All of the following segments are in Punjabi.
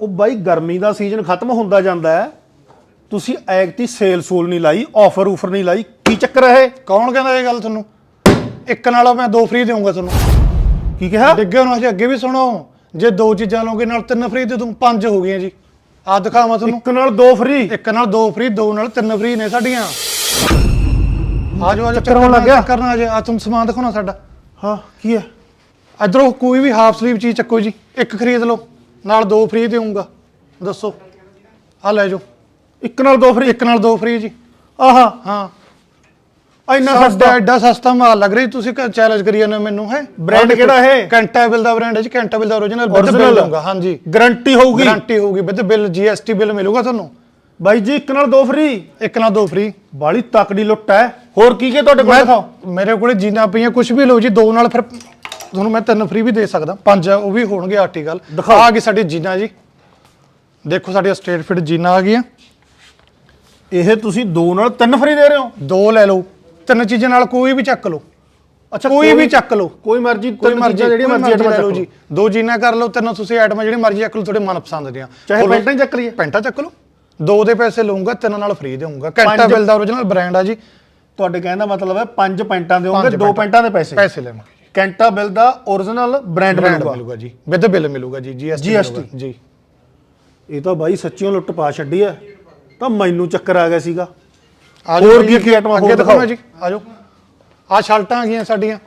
ਉਹ ਬਾਈ ਗਰਮੀ ਦਾ ਸੀਜ਼ਨ ਖਤਮ ਹੁੰਦਾ ਜਾਂਦਾ ਹੈ। ਤੁਸੀਂ ਐਗਤੀ ਸੇਲ ਸੂਲ ਨਹੀਂ ਲਾਈ ਆਫਰ ਉਫਰ ਨਹੀਂ ਲਾਈ ਕੀ ਚੱਕਰ ਹੈ ਇਹ? ਕੌਣ ਕਹਿੰਦਾ ਇਹ ਗੱਲ ਤੁਹਾਨੂੰ? ਇੱਕ ਨਾਲ ਮੈਂ ਦੋ ਫ੍ਰੀ ਦੇਵਾਂਗਾ ਤੁਹਾਨੂੰ। ਕੀ ਕਿਹਾ? ਡਿੱਗੇ ਨੂੰ ਅੱਗੇ ਵੀ ਸੁਣੋ। ਜੇ ਦੋ ਚੀਜ਼ਾਂ ਲਓਗੇ ਨਾਲ ਤਿੰਨ ਫ੍ਰੀ ਦੇ ਦੂੰ ਪੰਜ ਹੋ ਗਈਆਂ ਜੀ। ਆ ਦਿਖਾਵਾਂ ਤੁਹਾਨੂੰ। ਇੱਕ ਨਾਲ ਦੋ ਫ੍ਰੀ ਇੱਕ ਨਾਲ ਦੋ ਫ੍ਰੀ ਦੋ ਨਾਲ ਤਿੰਨ ਫ੍ਰੀ ਨੇ ਸਾਡੀਆਂ। ਆਜੋ ਆਜੋ ਚੱਕਰ ਹੋਣ ਲੱਗ ਗਿਆ? ਕਰਨਾ ਆ ਆ ਤੁਹਾਨੂੰ ਸਮਾਨ ਦਿਖਾਉਣਾ ਸਾਡਾ। ਹਾਂ ਕੀ ਹੈ? ਇਧਰੋਂ ਕੋਈ ਵੀ ਹਾਫ ਸਲੀਵ ਚੀਜ਼ ਚੱਕੋ ਜੀ। ਇੱਕ ਖਰੀਦ ਲਓ। ਨਾਲ ਦੋ ਫ੍ਰੀ ਦੇਵਾਂਗਾ ਦੱਸੋ। ਆ ਲੈ ਜਾਓ। ਇੱਕ ਨਾਲ ਦੋ ਫ੍ਰੀ ਇੱਕ ਨਾਲ ਦੋ ਫ੍ਰੀ ਜੀ। ਆਹਾ ਹਾਂ। ਇੰਨਾ ਸਸਤਾ। ਐਡਾ ਸਸਤਾ ਮਾਲ ਲੱਗ ਰਹੀ ਤੁਸੀਂ ਚੈਲੰਜ ਕਰੀ ਜਾਂਦੇ ਮੈਨੂੰ ਹੈ? Brand ਕਿਹੜਾ ਹੈ? ਕੈਂਟਾਬਿਲ ਦਾ ਬ੍ਰਾਂਡ ਹੈ ਜੀ। ਕੈਂਟਾਬਿਲ ਦਾ origignal ਵਿਦ? ਬਿੱਲ ਹਾਂਜੀ। ਗਾਰੰਟੀ ਹੋਊਗੀ? ਗਾਰੰਟੀ ਹੋਊਗੀ। ਵਿਦ ਬਿੱਲ ਜੀਐਸਟੀ ਬਿੱਲ ਮਿਲੂਗਾ ਤੁਹਾਨੂੰ। ਬਾਈ ਜੀ ਇੱਕ ਨਾਲ ਦੋ ਫ੍ਰੀ ਇੱਕ ਨਾਲ ਦੋ ਫ੍ਰੀ ਬਾਲੀ ਤਕੜੀ ਲੁੱਟ ਹੈ। ਹੋਰ ਕੀ ਕੀ ਤੁਹਾਡੇ ਕੋਲ? ਮੇਰੇ ਕੋਲੇ ਜੀਨਾ ਪਈਆਂ ਕੁਝ ਵੀ ਲਓ ਜੀ। ਦੋ ਨਾਲ ਫਿਰ ਤੁਹਾਨੂੰ ਮੈਂ ਤਿੰਨ ਫ੍ਰੀ ਵੀ ਦੇ ਸਕਦਾ ਪੰਜ ਆ, ਉਹ ਵੀ ਹੋਣਗੇ ਆਰਟੀਕਲ। ਆ ਗਈ ਸਾਡੀ ਜੀਨਾ ਜੀ। ਦੇਖੋ ਸਾਡੀ ਸਟੇਟ ਫਿਟ ਜੀਨਾ ਆ ਗਈਆਂ। ਇਹ ਤੁਸੀਂ ਦੋ ਨਾਲ ਤਿੰਨ ਫ੍ਰੀ ਦੇ ਰਹੇ ਹੋ? ਦੋ ਲੈ ਲਓ। ਤਿੰਨ ਚੀਜ਼ਾਂ ਨਾਲ ਕੋਈ ਵੀ ਚੱਕ ਲਓ। ਅੱਛਾ ਕੋਈ ਵੀ ਚੱਕ ਲਓ। ਕੋਈ ਮਰਜ਼ੀ ਕੋਈ ਮਰਜ਼ੀ ਕੋਈ ਮਰਜ਼ੀ ਆਈਟਮਾਂ ਲੈ ਲਓ ਜੀ ਦੋ ਜੀਨਾਂ ਕਰ ਲਓ ਤਿੰਨੋਂ ਤੁਸੀਂ ਆਈਟਮਾਂ ਜਿਹੜੀ ਮਰਜ਼ੀ ਚੱਕ ਲਓ ਤੁਹਾਡੇ ਮਨਪਸੰਦ ਦੀਆਂ। ਚਾਹੇ ਪੈਂਟਾਂ ਹੀ ਚੱਕ ਲਈਏ। ਪੈਂਟਾਂ ਚੱਕ ਲਓ। ਦੋ ਦੇ ਪੈਸੇ ਲਵਾਂਗਾ ਤਿੰਨ ਨਾਲ ਫ੍ਰੀ ਦੇਵਾਂਗਾ ਕੈਂਟਾਬਿਲ ਦਾ origignal ਬ੍ਰਾਂਡ ਆ ਜੀ। ਤੁਹਾਡੇ ਕਹਿਣ ਦਾ ਮਤਲਬ ਹੈ ਪੰਜ ਪੈਂਟਾਂ ਪੰਜ ਦੋ ਪੈਂਟਾਂ। ਪੈਂਟਾਂ ਦੇ ਪੈਸੇ। ਪੈਸੇ ਲੈਵਾਂਗੇ। ਕੈਂਟਾ ਬਿਲ ਦਾ origignal ਬ੍ਰਾਂਡ ਮਿਲੂਗਾ। ਮਿਲੂਗਾ ਜੀ। ਵਿਦ ਬਿੱਲ ਮਿਲੂਗਾ ਜੀ ਜੀਐਸਟੀ GST ਜੀ। ਇਹ ਤਾਂ ਬਾਈ ਸੱਚੀਓ ਲੁੱਟ ਪਾ ਛੱਡੀ ਹੈ ਤਾਂ ਮੈਨੂੰ ਚੱਕਰ ਆ ਗਿਆ ਸੀਗਾ। ਆ ਹੋਰ ਕੀ ਕੀ ਆਈਟਮਾਂ ਅੱਗੇ ਹੋਰ ਦਿਖਾਓ। ਦਿਖਾਓ। ਜੀ ਆ ਜਾਓ। ਆ ਸ਼ਰਟਾਂ ਆ ਗਈਆਂ ਸਾਡੀਆਂ।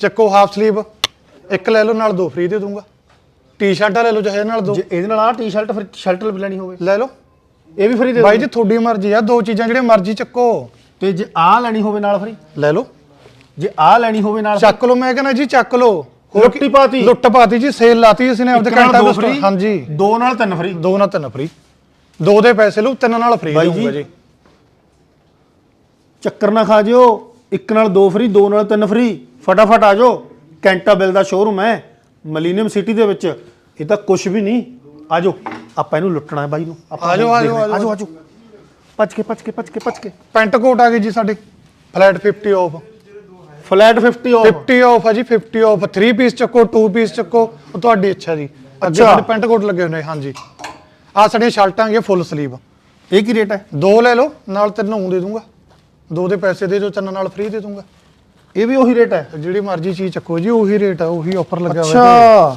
ਚੱਕੋ ਹਾਫ ਸਲੀਵ ਇੱਕ ਲੈ ਲਓ ਨਾਲ ਦੋ ਫ੍ਰੀ ਦੇ ਦੂੰਗਾ ਟੀ-ਸ਼ਰਟਾਂ ਲੈ ਲਓ ਚਾਹੇ ਨਾਲ ਦੋ। ਜੇ ਇਹਦੇ ਨਾਲ ਆਹ ਟੀ-ਸ਼ਰਟ ਫਿਰ ਸ਼ਰਟ ਲੈਣੀ ਹੋਵੇ। ਲੈ ਲਓ। ਇਹ ਵੀ ਫ੍ਰੀ ਦੇ ਬਾਈ। ਜੀ ਤੁਹਾਡੀ ਮਰਜ਼ੀ ਆ। ਦੋ ਚੀਜ਼ਾਂ ਜਿਹੜੀਆਂ ਮਰਜ਼ੀ ਚੱਕੋ। ਤੇ ਜੇ ਆਹ ਲੈਣੀ ਹੋਵੇ ਨਾਲ ਫ੍ਰੀ ਲੈ ਲਓ। ਜੇ ਆਹ ਲੈਣੀ ਹੋਵੇ ਨਾਲ ਚੱਕ ਲਓ ਮੈਂ ਕਹਿੰਦਾ ਜੀ ਚੱਕ ਲਓ। ਹੋਰ ਲੁੱਟੀ ਪਾਤੀ। ਲੁੱਟ ਪਾਤੀ ਜੀ ਸੇਲ ਲਾਤੀ ਅਸੀਂ ਨੇ ਆਪਦੇ ਇੱਕ ਨਾਲ ਘੰਟਾ ਦੋ free, ਹਾਂਜੀ। ਦੋ ਨਾਲ ਤਿੰਨ ਫ੍ਰੀ ਦੋ ਨਾਲ ਤਿੰਨ ਫ੍ਰੀ ਦੋ ਦੇ ਪੈਸੇ ਲਓ ਤਿੰਨ ਨਾਲ ਫ੍ਰੀ ਬਾਈ ਦਊਂਗਾ ਜੀ, ਚੱਕਰ ਨਾ ਖਾ ਜਿਓ ਇੱਕ ਨਾਲ ਦੋ ਫ੍ਰੀ ਦੋ ਨਾਲ ਤਿੰਨ ਫ੍ਰੀ ਫਟਾਫਟ ਆ ਜਾਓ। ਕੈਂਟਾ ਬਿਲ ਦਾ ਸ਼ੋਰੂਮ ਹੈ ਮਲੀਨੀਅਮ ਸਿਟੀ ਦੇ ਵਿੱਚ। ਇਹ ਤਾਂ ਕੁਝ ਵੀ ਨਹੀਂ। ਆ ਜਾਓ। ਆਪਾਂ ਇਹਨੂੰ ਲੁੱਟਣਾ ਹੈ ਬਾਈ ਨੂੰ। ਆਪਾਂ ਆ ਜਾਓ, ਆ ਜਾਓ, ਆ ਆ ਜਾਓ ਆ ਜਾਓ। ਭੱਜ ਕੇ ਭੱਜ ਕੇ ਭੱਜ ਕੇ ਭੱਜ ਕੇ। ਪੈਂਟ ਕੋਟ ਆ ਗਈ ਜੀ ਸਾਡੀ। Flat 50 off flat 50 off 50 off ਆ ਜੀ 50 ਆਫ 3 ਪੀਸ ਚੱਕੋ 2 ਪੀਸ ਚੱਕੋ ਉਹ ਤੁਹਾਡੀ ਇੱਛਾ ਜੀ। ਅੱਗੇ। ਸਾਡੇ ਪੈਂਟ ਕੋਟ ਲੱਗੇ ਹੋਏ ਨੇ ਹਾਂਜੀ। ਆ ਸਾਡੀਆਂ ਸ਼ਰਟਾਂ ਆ ਫੁੱਲ ਸਲੀਵ ਇਹ ਕੀ ਰੇਟ ਹੈ? ਦੋ ਲੈ ਲਓ ਨਾਲ ਤਿੰਨ ਦੇ ਦੂੰਗਾ। ਦੋ ਦੇ ਪੈਸੇ ਦੇ ਦਿਓ ਤਿੰਨ ਨਾਲ ਫ੍ਰੀ ਦੇ ਦੂੰਗਾ। ਇਹ ਵੀ ਉਹੀ ਰੇਟ ਹੈ? ਜਿਹੜੀ ਮਰਜ਼ੀ ਚੀਜ਼ ਚੱਕੋ ਜੀ ਉਹੀ ਰੇਟ ਆ ਉਹੀ ਆਫਰ ਲੱਗਿਆ ਹੋਇਆ ਅੱਛਾ।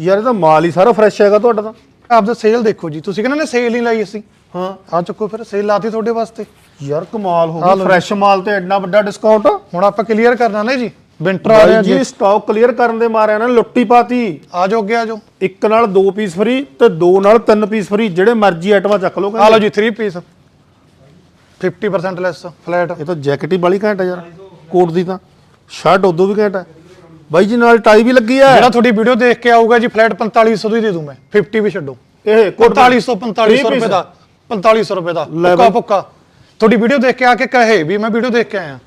ਯਾਰ ਇਹ ਤਾਂ ਮਾਲ ਹੀ ਸਾਰਾ ਫਰੈਸ਼ ਹੈਗਾ ਤੁਹਾਡਾ ਤਾਂ। ਆਪ ਦਾ ਸੇਲ ਦੇਖੋ ਜੀ। ਤੁਸੀਂ ਕਹਿੰਦੇ ਨੇ ਸੇਲ ਨਹੀਂ ਲਾਈ ਅਸੀਂ। ਹਾਂ। ਆ ਚੱਕੋ ਫਿਰ ਸੇਲ ਲਾਤੀ ਤੁਹਾਡੇ ਵਾਸਤੇ। ਯਾਰ ਕਮਾਲ ਹੋ ਆ ਲਓ। ਫਰੈਸ਼ ਮਾਲ ਤੇ ਐਡਾ ਵੱਡਾ ਡਿਸਕਾਊਂਟ ਹੁਣ ਆਪਾਂ ਕਲੀਅਰ ਕਰਨਾ ਨੇ ਜੀ। ਵਿੰਟਰ ਆ ਰਿਹਾ ਜੀ ਸਟਾਕ ਕਲੀਅਰ ਕਰਨ ਦੇ ਮਾਰਿਆਂ ਨੇ ਲੁੱਟੀ ਪਾਤੀ। ਆ ਜਾਓ ਅੱਗੇ ਆ ਜਾਓ। ਇੱਕ ਨਾਲ ਦੋ ਪੀਸ ਫ੍ਰੀ ਤੇ ਦੋ ਨਾਲ ਤਿੰਨ ਪੀਸ ਫ੍ਰੀ ਜਿਹੜੇ ਮਰਜ਼ੀ ਆਈਟਮਾਂ ਚੱਕ ਲਓ ਆ ਲਓ ਜੀ 3 ਪੀਸ 50% ਲੈਸ ਫਲੈਟ ਇਹ ਤਾਂ ਜੈਕਟ ਹੀ ਬੜੀ ਘੈਂਟ ਹੈ ਯਾਰ। ਕੋਟ ਦੀ ਤਾਂ। ਸ਼ਰਟ ਉਦੋਂ ਵੀ ਘੈਂਟ ਹੈ ਬਾਈ ਜੀ ਨਾਲ ਟਾਈ ਵੀ ਲੱਗੀ ਹੈ ਜਿਹੜਾ ਤੁਹਾਡੀ ਵੀਡੀਓ ਦੇਖ ਕੇ ਆਊਗਾ ਜੀ ਫਲੈਟ 4500 ਦੀ ਦੇ ਦੂੰ ਮੈਂ। 50 ਵੀ ਛੱਡੋ। ਇਹ ਕੋਟ 4500 4500 ਰੁਪਏ ਦਾ। 4500 ਰੁਪਏ ਦਾ। ਪੁੱਕਾ। ਪੁੱਕਾ। ਤੁਹਾਡੀ ਵੀਡੀਓ ਦੇਖ ਕੇ ਆ ਕੇ ਕਹੇ ਵੀ ਮੈਂ ਵੀਡੀਓ ਦੇਖ ਕੇ ਆਇਆ।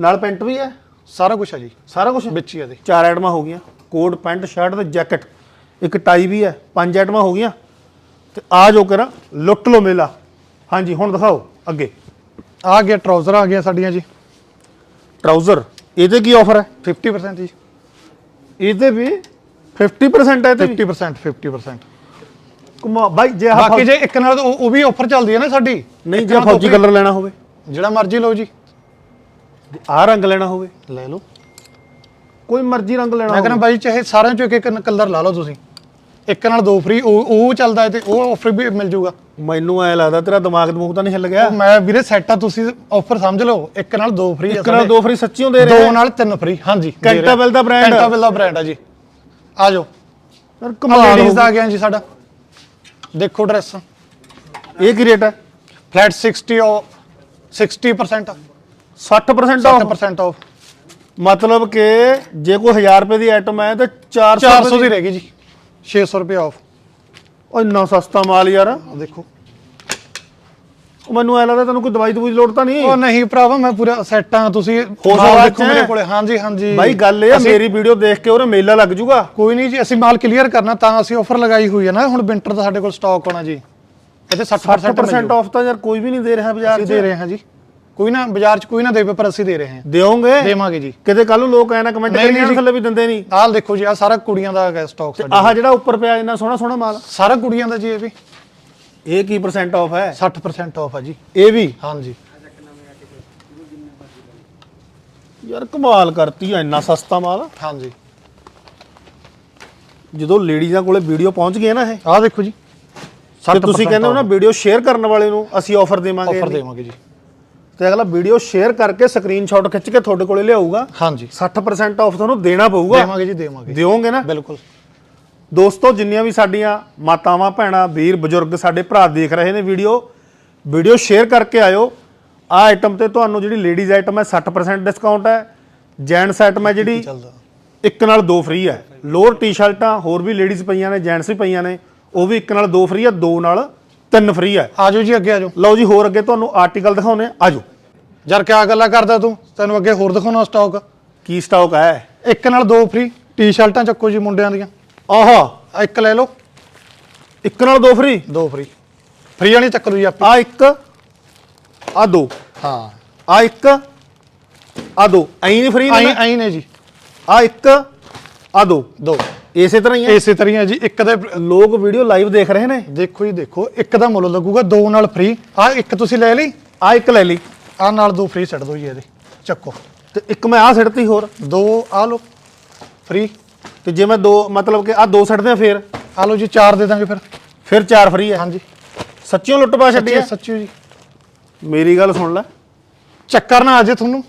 ਨਾਲ ਪੈਂਟ ਵੀ ਹੈ? ਸਾਰਾ ਕੁਝ ਹੈ ਜੀ। ਸਾਰਾ ਕੁਝ ਵਿੱਚ ਹੀ ਆ ਦੇ ਚਾਰ ਆਈਟਮਾਂ ਹੋ ਗਈਆਂ। ਕੋਟ ਪੈਂਟ ਸ਼ਰਟ ਤੇ ਜੈਕਟ। ਇੱਕ ਟਾਈ ਵੀ ਹੈ ਪੰਜ ਆਈਟਮਾਂ ਹੋ ਗਈਆਂ। ਤੇ ਆ ਜੋ ਕਰਾਂ ਲੁੱਟ ਲੋ ਮੇਲਾ। ਹਾਂਜੀ ਹੁਣ ਦਿਖਾਓ ਅੱਗੇ। ਆ ਗਿਆ ਟਰਾਊਜ਼ਰ ਆ ਗਿਆ ਸਾਡੀਆਂ ਜੀ। ਟਰਾਊਜ਼ਰ ਇਹਦੇ ਕੀ ਆਫਰ ਹੈ? 50% ਜੀ। ਇਹਦੇ ਵੀ 50% ਹੈ ਤੇ 50% 50% ਕਮਾ ਬਾਈ ਜੇ ਆਹ ਬਾਕੀ ਜੇ ਇੱਕ ਨਾਲ ਉਹ ਉਹ ਵੀ ਆਫਰ ਚੱਲਦੀ ਹੈ ਨਾ ਸਾਡੀ। ਨਹੀਂ ਜੇ ਫੌਜੀ ਕਲਰ ਲੈਣਾ ਹੋਵੇ। ਜਿਹੜਾ ਮਰਜ਼ੀ ਲਓ ਜੀ। ਆਹ ਰੰਗ ਲੈਣਾ ਹੋਵੇ। ਲੈ ਲਓ। ਕੋਈ ਮਰਜ਼ੀ ਰੰਗ ਲੈਣਾ ਮੈਂ ਕਹਿੰਦਾ ਬਾਈ ਚਾਹੇ ਸਾਰਿਆਂ ਚੋਂ ਇੱਕ ਇੱਕ ਕਲਰ ਲਾ ਲਓ ਤੁਸੀਂ। ਇੱਕ ਨਾਲ ਦੋ ਫ੍ਰੀ ਉਹ ਉਹ ਚੱਲਦਾ ਹੈ ਤੇ ਉਹ ਆਫਰ ਵੀ ਮਿਲ ਜਾਊਗਾ। ਮੈਨੂੰ ਐ ਲੱਗਦਾ ਤੇਰਾ ਦਿਮਾਗ ਦਮੂਗ ਤਾਂ ਨਹੀਂ ਹਿੱਲ ਗਿਆ। ਮੈਂ ਵੀਰੇ ਸੈੱਟ ਆ ਤੁਸੀਂ ਆਫਰ ਸਮਝ ਲਓ। ਇੱਕ ਨਾਲ ਦੋ ਫ੍ਰੀ ਇੱਕ ਨਾਲ ਦੋ ਫਰੀ ਸੱਚੀਓ ਦੇ ਰਹੇ ਦੋ ਨਾਲ ਤਿੰਨ ਫ੍ਰੀ ਹਾਂਜੀ। ਕੈਂਟਾਬਿਲ ਦਾ brand। ਕੈਂਟਾਬਿਲ ਦਾ ਬ੍ਰਾਂਡ ਆ ਜੀ। ਆ ਜਾਓ। ਯਾਰ ਕਮਾਲ ਦਾ ਆ ਗਿਆ ਜੀ ਸਾਡਾ। ਦੇਖੋ ਡਰੈਸ। ਇਹ ਕੀ ਰੇਟ ਹੈ? ਫਲੈਟ 60 ਉਹ 60% 60% ਆਫ 60% ਆਫ ਮਤਲਬ ਕਿ ਜੇ ਕੋਈ 1000 ਰੁਪਏ ਦੀ ਆਈਟਮ ਹੈ ਤਾਂ 400 400 ਦੀ ਰਹਿ ਗਈ ਜੀ। 600 ਰੁਪਏ ਆਫ ਉਹ ਇੰਨਾ ਸਸਤਾ ਮਾਲ ਯਾਰ। ਦੇਖੋ। ਉਹ ਮੈਨੂੰ ਐ ਲੱਗਦਾ ਤੈਨੂੰ ਕੋਈ ਦਵਾਈ ਦਵਾਈ ਲੋੜ ਤਾਂ ਨਹੀਂ। ਉਹ ਨਹੀਂ ਭਰਾਵਾ ਮੈਂ ਪੂਰਾ ਸੈੱਟ ਆ ਤੁਸੀਂ ਹੋ ਮਾਲ ਸਕਦਾ ਦੇਖੋ ਮੇਰੇ ਕੋਲੇ। ਹਾਂਜੀ ਹਾਂਜੀ। ਬਾਈ ਗੱਲ ਇਹ ਆ ਮੇਰੀ ਵੀਡੀਓ ਦੇਖ ਕੇ ਉਹਨੇ ਮੇਲਾ ਲੱਗ ਜੂਗਾ। ਕੋਈ ਨਹੀਂ ਜੀ ਅਸੀਂ ਮਾਲ ਕਲੀਅਰ ਕਰਨਾ ਤਾਂ ਅਸੀਂ ਆਫਰ ਲਗਾਈ ਹੋਈ ਹੈ ਨਾ। ਹੁਣ ਵਿੰਟਰ ਦਾ ਸਾਡੇ ਕੋਲ ਸਟਾਕ ਹੋਣਾ ਜੀ। ਇਹਦੇ 60% 60% ਆਫ ਤਾਂ ਯਾਰ ਕੋਈ ਵੀ ਨਹੀਂ ਦੇ ਰਿਹਾ ਬਾਜ਼ਾਰ 'ਚ। ਦੇ ਰਹੇ ਹਾਂ ਜੀ। ਕੋਈ ਨਾ ਬਾਜ਼ਾਰ 'ਚ ਕੋਈ ਨਾ ਦੇਵੇ ਪਰ ਅਸੀਂ ਦੇ ਰਹੇ ਹਾਂ। ਦਿਓਗੇ ਦੇਵਾਂਗੇ ਜੀ। ਕਿਤੇ ਕੱਲ ਨੂੰ ਲੋਕ ਐ ਨਾ ਕਮੈਂਟ ਕਰੀ ਜਾਣ। ਥੱਲੇ ਵੀ ਦਿੰਦੇ ਨਹੀਂ। ਆਹ ਦੇਖੋ ਜੀ ਆ ਸਾਰਾ ਕੁੜੀਆਂ ਦਾ ਹੈਗਾ ਸਟਾਕ ਸਾਡਾ ਆਹ ਜਿਹੜਾ ਉੱਪਰ ਪਿਆ ਇੰਨਾ ਸੋਹਣਾ ਸੋਹਣਾ ਮਾਲ। ਸਾਰਾ ਕੁੜੀਆਂ ਦਾ ਜੀ ਇਹ ਵੀ। ਇਹ ਕੀ ਪਰਸੈਂਟ ਆਫ ਹੈ? 60% ਆਫ ਆ ਜੀ। ਇਹ ਵੀ? ਹਾਂਜੀ। ਯਾਰ ਕਮਾਲ ਕਰਤੀ ਐ ਇੰਨਾ ਸਸਤਾ ਮਾਲ। ਹਾਂਜੀ। ਜਦੋਂ ਲੇਡੀਜ਼ਾਂ ਕੋਲੇ ਵੀਡੀਓ ਪਹੁੰਚ ਗਈ ਹੈ ਨਾ ਇਹ? ਆਹ ਦੇਖੋ ਜੀ। ਤੇ ਤੁਸੀਂ ਕਹਿੰਦੇ ਹੋ ਨਾ ਵੀਡੀਓ ਸ਼ੇਅਰ ਕਰਨ ਵਾਲੇ ਨੂੰ ਅਸੀਂ ਆਫਰ ਦੇਵਾਂਗੇ ਆਫਰ ਦੇਵਾਂਗੇ ਜੀ। ਤੇ ਅਗਲਾ ਵੀਡੀਓ ਸ਼ੇਅਰ ਕਰਕੇ ਸਕਰੀਨਸ਼ਾਟ ਖਿੱਚ ਕੇ ਤੁਹਾਡੇ ਕੋਲੇ ਲਿਆਊਗਾ। ਹਾਂਜੀ। 60% ਆਫ ਤੁਹਾਨੂੰ ਦੇਣਾ ਪਊਗਾ। ਦੇਵਾਂਗੇ ਜੀ ਦੇਵਾਂਗੇ। ਦਿਓਗੇ ਨਾ? ਬਿਲਕੁਲ। ਦੋਸਤੋ ਜਿੰਨੀਆਂ ਵੀ ਸਾਡੀਆਂ ਮਾਤਾਵਾਂ ਭੈਣਾਂ ਵੀਰ ਬਜ਼ੁਰਗ ਸਾਡੇ ਭਰਾ ਦੇਖ ਰਹੇ ਨੇ ਵੀਡੀਓ ਵੀਡੀਓ ਸ਼ੇਅਰ ਕਰਕੇ ਆਇਓ। ਆਹ ਆਈਟਮ ਤੇ ਤੁਹਾਨੂੰ ਜਿਹੜੀ ਲੇਡੀਜ਼ ਆਈਟਮ ਹੈ 60% ਡਿਸਕਾਊਂਟ ਹੈ। ਜੈਂਟਸ ਆਈਟਮ ਹੈ ਜਿਹੜੀ ਇੱਕ ਨਾਲ ਦੋ ਫ੍ਰੀ ਹੈ। ਲੋਅਰ ਟੀ-ਸ਼ਰਟਾਂ ਹੋਰ ਵੀ ਲੇਡੀਜ਼ ਪਈਆਂ ਨੇ ਜੈਂਟਸ ਵੀ ਪਈਆਂ ਨੇ ਉਹ ਵੀ ਇੱਕ ਨਾਲ ਦੋ ਫ੍ਰੀ ਹੈ ਦੋ ਨਾਲ ਤਿੰਨ ਫ੍ਰੀ ਹੈ। ਆਜੋ ਜੀ ਅੱਗੇ ਆਜੋ ਲਓ ਜੀ ਹੋਰ ਅੱਗੇ ਤੁਹਾਨੂੰ ਆਰਟੀਕਲ ਦਿਖਾਉਨੇ ਆ ਆਜੋ ਯਾਰ ਕਿਆ ਗੱਲਾਂ ਕਰਦਾ ਤੂੰ? ਤੈਨੂੰ ਅੱਗੇ ਹੋਰ ਦਿਖਾਉਣਾ ਸਟਾਕ ਕੀ ਸਟਾਕ ਹੈ? ਇੱਕ ਨਾਲ ਦੋ ਫ੍ਰੀ ਟੀ-ਸ਼ਰਟਾਂ ਚੱਕੋ ਜੀ ਮੁੰਡਿਆਂ ਦੀਆਂ। ਆਹਾ ਇੱਕ ਲੈ ਲਓ। ਇੱਕ ਨਾਲ ਦੋ ਫ੍ਰੀ ਦੋ ਫ੍ਰੀ ਫ੍ਰੀ ਵਾਲੀ ਚੱਕ ਲਓ ਜੀ ਆਪੇ। ਆ ਇੱਕ ਆ ਦੋ। ਹਾਂ। ਆ ਇੱਕ ਆ ਦੋ। ਐਂ ਨਹੀਂ ਫ੍ਰੀ ਨੇ ਆਈ ਨੇ ਜੀ। ਆ ਇੱਕ ਆ ਦੋ। ਦੋ। ਇਸੇ ਤਰ੍ਹਾਂ ਹੀ ਹੈ ਇਸੇ ਤਰ੍ਹਾਂ ਜੀ। ਇੱਕ ਦੇ ਲੋਕ ਵੀਡੀਓ ਲਾਈਵ ਦੇਖ ਰਹੇ ਨੇ? ਦੇਖੋ ਜੀ ਦੇਖੋ। ਇੱਕ ਦਾ ਮੁੱਲ ਲੱਗੂਗਾ ਦੋ ਨਾਲ ਫ੍ਰੀ ਆ ਇੱਕ ਤੁਸੀਂ ਲੈ ਲਈ? ਆ ਇੱਕ ਲੈ ਲਈ। ਆ ਨਾਲ ਦੋ ਫ੍ਰੀ ਛੱਡ ਦਿਓ ਜੀ ਇਹਦੇ। ਚੱਕੋ। ਤੇ ਇੱਕ ਮੈਂ ਆ ਸਿੱਟਤੀ ਹੋਰ। ਦੋ ਆ ਲਓ। ਫ੍ਰੀ ਤੇ ਜੇ ਮੈਂ ਦੋ ਮਤਲਬ ਕਿ ਆ ਦੋ ਸਿੱਟਦੇ ਆ ਫੇਰ? ਆ ਲਓ ਜੀ ਚਾਰ ਦੇ ਦਾਂਗੇ ਫਿਰ। ਫਿਰ ਚਾਰ ਫ੍ਰੀ ਹੈ ਹਾਂਜੀ। ਸੱਚੀਓ ਲੁੱਟ ਪਾ ਛੱਡੀ ਹੈ ਸੱਚੀ ਜੀ। ਮੇਰੀ ਗੱਲ ਸੁਣ ਲੈ। ਚੱਕਰ ਨਾ ਆਜੇ ਤੁਹਾਨੂੰ।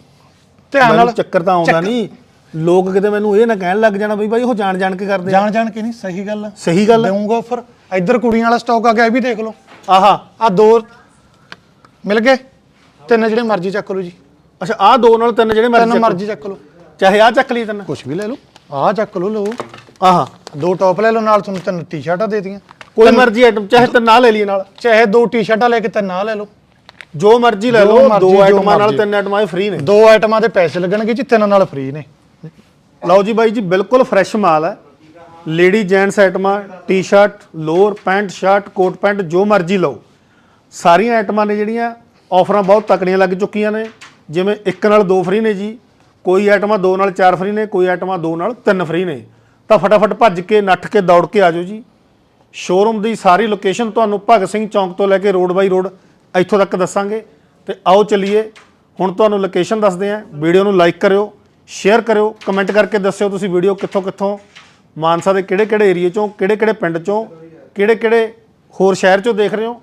ਧਿਆਨ ਨਾਲ। ਚੱਕਰ ਤਾਂ ਆਉਂਦਾ ਨਹੀਂ। ਲੋਕ ਕਿਤੇ ਮੈਨੂੰ ਇਹ ਨਾ ਕਹਿਣ ਲੱਗ ਜਾਣਾ ਬਈ ਬਾਈ ਉਹ ਜਾਣ ਜਾਣ ਕੇ ਕਰਦੇ ਆ। ਜਾਣ ਜਾਣ ਕੇ ਨਹੀਂ ਸਹੀ ਗੱਲ ਆ। ਸਹੀ ਗੱਲ ਹੈ ਦੇਵਾਂਗਾ ਆਫਰ ਇੱਧਰ ਕੁੜੀਆਂ ਵਾਲਾ ਸਟਾਕ ਆ ਗਿਆ ਇਹ ਵੀ ਦੇਖ ਲਓ। ਆਹਾ। ਆ ਦੋ ਮਿਲ ਗਏ। ਤਿੰਨ ਜਿਹੜੇ ਮਰਜ਼ੀ ਚੱਕ ਲਓ ਜੀ। ਅੱਛਾ ਆ ਦੋ ਨਾਲ ਤਿੰਨ ਜਿਹੜੇ ਤਿੰਨ ਮਰਜ਼ੀ ਮਰਜ਼ੀ ਚੱਕ ਲਓ। ਚਾਹੇ ਆ ਚੱਕ ਲਈ ਤਿੰਨ। ਕੁਝ ਵੀ ਲੈ ਲਓ। ਆ ਚੱਕ ਲਓ ਲਓ। ਆਹਾ ਦੋ ਟੌਪ ਲੈ ਲਓ ਨਾਲ ਤੁਹਾਨੂੰ ਤਿੰਨ ਟੀ-ਸ਼ਰਟਾਂ ਦੇ ਦਿੱਤੀਆਂ ਕੋਈ ਮਰਜ਼ੀ ਆਈਟਮ ਚਾਹੇ ਤਿੰਨ ਨਾ ਲੈ ਲਈ ਨਾਲ। ਚਾਹੇ ਦੋ ਟੀ-ਸ਼ਰਟਾਂ ਲੈ ਕੇ ਤਿੰਨ ਨਾ ਲੈ ਲਓ। ਜੋ ਮਰਜ਼ੀ ਲੈ ਲਓ ਦੋ ਆਈਟਮਾਂ ਨਾਲ। ਤਿੰਨ ਆਈਟਮਾਂ ਫ੍ਰੀ ਨੇ। ਦੋ ਆਈਟਮਾਂ ਦੇ ਪੈਸੇ ਲੱਗਣਗੇ ਜੀ ਤਿੰਨ ਨਾਲ ਫ੍ਰੀ ਨੇ। ਲਓ ਜੀ ਬਾਈ ਜੀ ਬਿਲਕੁਲ ਫਰੈਸ਼ ਮਾਲ ਹੈ। ਲੇਡੀ ਜੈਂਟਸ ਆਈਟਮਾਂ T-shirt lower pant shirt coat pant ਜੋ ਮਰਜ਼ੀ ਲਓ। ਸਾਰੀਆਂ ਆਈਟਮਾਂ ਨੇ ਜਿਹੜੀਆਂ ਆਫਰਾਂ ਬਹੁਤ ਤਕੜੀਆਂ ਲੱਗ ਚੁੱਕੀਆਂ ਨੇ। ਜਿਵੇਂ ਇੱਕ ਨਾਲ ਦੋ ਫ੍ਰੀ ਨੇ ਜੀ। ਕੋਈ ਆਈਟਮਾਂ ਦੋ ਨਾਲ ਚਾਰ ਫ੍ਰੀ ਨੇ, ਕੋਈ ਆਈਟਮਾਂ ਦੋ ਨਾਲ ਤਿੰਨ ਫ੍ਰੀ ਨੇ। ਤਾਂ ਫਟਾਫਟ ਭੱਜ ਕੇ, ਨੱਠ ਕੇ, ਦੌੜ ਕੇ ਆਜੋ ਜੀ। ਸ਼ੋਰੂਮ ਦੀ ਸਾਰੀ ਲੋਕੇਸ਼ਨ ਤੁਹਾਨੂੰ ਭਗਤ ਸਿੰਘ ਚੌਂਕ ਤੋਂ ਲੈ ਕੇ ਰੋਡ ਬਾਈ ਰੋਡ ਇੱਥੋਂ ਤੱਕ ਦੱਸਾਂਗੇ। ਤੇ ਆਓ ਚੱਲੀਏ। ਹੁਣ ਤੁਹਾਨੂੰ ਲੋਕੇਸ਼ਨ ਦੱਸਦੇ ਆਂ ਵੀਡੀਓ ਨੂੰ ਲਾਈਕ ਕਰਿਓ ਸ਼ੇਅਰ ਕਰਿਓ ਕਮੈਂਟ ਕਰਕੇ ਦੱਸਿਓ ਤੁਸੀਂ ਵੀਡੀਓ ਕਿੱਥੋਂ ਕਿੱਥੋਂ, ਮਾਨਸਾ ਦੇ ਕਿਹੜੇ ਕਿਹੜੇ ਏਰੀਏ ਚੋਂ, ਕਿਹੜੇ ਕਿਹੜੇ ਪਿੰਡ ਚੋਂ, ਕਿਹੜੇ ਕਿਹੜੇ ਹੋਰ ਸ਼ਹਿਰ ਚੋਂ ਦੇਖ ਰਹੇ ਹੋ।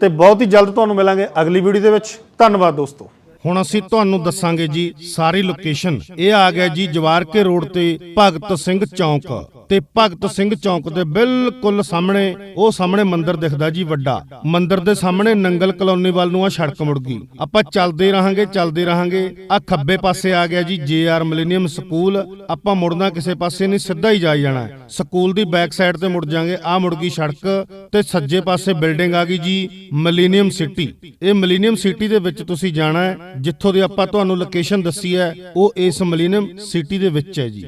ਤੇ ਬਹੁਤ ਹੀ ਜਲਦ ਤੁਹਾਨੂੰ ਮਿਲਾਂਗੇ ਅਗਲੀ ਵੀਡੀਓ ਦੇ ਵਿੱਚ। ਧੰਨਵਾਦ ਦੋਸਤੋ। ਹੁਣ ਅਸੀਂ ਤੁਹਾਨੂੰ ਦੱਸਾਂਗੇ ਜੀ, ਸਾਰੀ ਲੋਕੇਸ਼ਨ ਇਹ ਆ ਗਿਆ ਜੀ ਜਵਾਰਕੇ ਰੋਡ ਤੇ ਭਗਤ ਸਿੰਘ ਚੌਂਕ। ਤੇ ਭਗਤ ਸਿੰਘ ਚੌਂਕ ਦੇ ਬਿਲਕੁਲ ਸਾਹਮਣੇ, ਉਹ ਸਾਹਮਣੇ ਮੰਦਿਰ ਦਿਖਦਾ ਜੀ ਵੱਡਾ। ਮੰਦਿਰ ਦੇ ਸਾਹਮਣੇ ਨੰਗਲ ਕਲੋਨੀ ਵੱਲ ਨੂੰ ਆ ਸੜਕ ਮੁੜ ਗਈ। ਆਪਾਂ ਚੱਲਦੇ ਰਹਾਂਗੇ ਚੱਲਦੇ ਰਹਾਂਗੇ। ਆ ਖੱਬੇ ਪਾਸੇ ਆ ਗਿਆ ਜੀ ਜੇਆਰ ਮਿਲੇਨੀਅਮ ਸਕੂਲ। ਆਪਾਂ ਮੁੜਨਾ ਕਿਸੇ ਪਾਸੇ ਨਹੀਂ, ਸਿੱਧਾ ਹੀ ਜਾਈ ਜਾਣਾ। ਸਕੂਲ ਦੀ ਬੈਕ ਸਾਈਡ ਤੇ ਮੁੜ ਜਾਾਂਗੇ ਆ ਮੁੜ ਗਈ ਸੜਕ ਤੇ ਸੱਜੇ ਪਾਸੇ ਬਿਲਡਿੰਗ ਆ ਗਈ ਜੀ ਮਿਲੇਨੀਅਮ ਸਿਟੀ। ਇਹ ਮਿਲੇਨੀਅਮ ਸਿਟੀ ਦੇ ਵਿੱਚ ਤੁਸੀਂ ਜਾਣਾ ਹੈ, ਜਿੱਥੋਂ ਦੀ ਆਪਾਂ ਤੁਹਾਨੂੰ ਲੋਕੇਸ਼ਨ ਦੱਸੀ ਹੈ, ਉਹ ਇਸ ਮਿਲੇਨੀਅਮ ਸਿਟੀ ਦੇ ਵਿੱਚ ਹੈ ਜੀ।